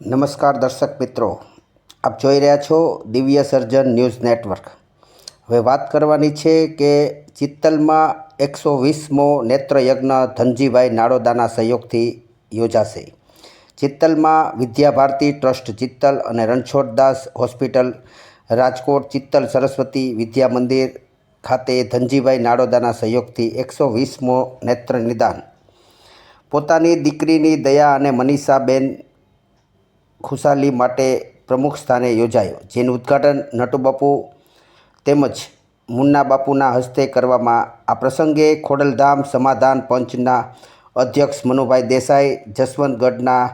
નમસ્કાર દર્શક મિત્રો, આપ જોઈ રહ્યા છો દિવ્ય સર્જન ન્યૂઝ નેટવર્ક. હવે વાત કરવાની છે કે ચિત્તલમાં એકસો વીસમો નેત્રયજ્ઞ ધનજીભાઈ નાડોદાના સહયોગથી યોજાશે. ચિત્તલમાં વિદ્યાભારતી ટ્રસ્ટ ચિત્તલ અને રણછોડદાસ હોસ્પિટલ, રાજકોટ ચિત્તલ સરસ્વતી વિદ્યા મંદિર ખાતે ધનજીભાઈ નાડોદાના સહયોગથી એકસો વીસમો નેત્ર નિદાન. પોતાની દીકરીની દયા અને મનીષાબેન ખુશાલી માટે પ્રમુખ સ્થાને યોજાયો, જેનું ઉદ્ઘાટન નટુબાપુ તેમજ મુન્ના બાપુના હસ્તે કરવામાં આ પ્રસંગે ખોડલધામ સમાધાન પંચના અધ્યક્ષ મનુભાઈ દેસાઈ, જસવંતગઢના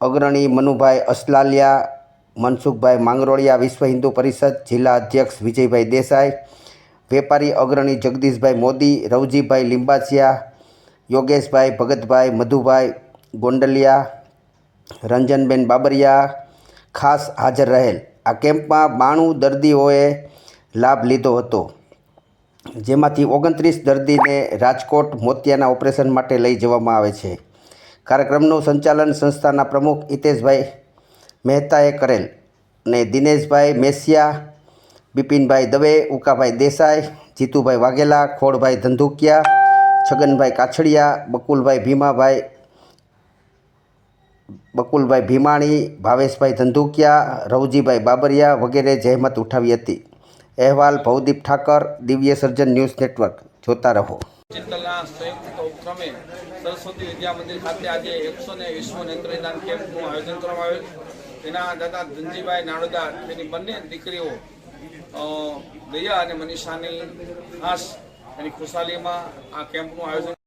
અગ્રણી મનુભાઈ અસલાલિયા, મનસુખભાઈ માંગરોળિયા, વિશ્વ હિન્દુ પરિષદ જિલ્લા અધ્યક્ષ વિજયભાઈ દેસાઈ, વેપારી અગ્રણી જગદીશભાઈ મોદી, રવજીભાઈ લિંબાસિયા, યોગેશભાઈ ભગતભાઈ મધુભાઈ ગોંડલિયા રંજનબેન બાબરિયા ખાસ હાજર રહેલ. આ કેમ્પમાં બાણું દર્દીઓએ લાભ લીધો હતો. જેમાંથી ઓગણત્રીસ દર્દીને રાજકોટ મોતિયાના ઓપરેશન માટે લઈ જવામાં આવે છે. કાર્યક્રમનું સંચાલન સંસ્થાના પ્રમુખ હિતેશભાઈ મહેતાએ કરેલ અને દિનેશભાઈ મેસિયા, બિપિનભાઈ દવે, ઉકાભાઈ દેસાઈ, જીતુભાઈ વાઘેલા, ખોડભાઈ ધંધુકિયા, છગનભાઈ કાછડિયા, બકુલભાઈ ભીમાભાઈ બકુલભાઈ ભીમાણી, ભાવેશભાઈ ધંધુકિયા, રવજીભાઈ બાબરિયા વગેરે જહેમત ઉઠાવી હતી. અહેવાલ ભવદીપ ઠાકર, દિવ્ય સર્જન ન્યૂઝ નેટવર્ક. જોતા રહો. ચિત્તલના સંયુક્ત ઉપક્રમે સરસ્વતી વિદ્યા મંદિર ખાતે આજે એકસો ને વીસમો નેત્રદાન કેમ્પનું આયોજન કરવામાં આવ્યું. તેના દાદા ધનજીભાઈ નાડોદા તેની બંને દીકરીઓ દયા અને મનીષાની ખાસ એની ખુશાલીમાં આ કેમ્પનું આયોજન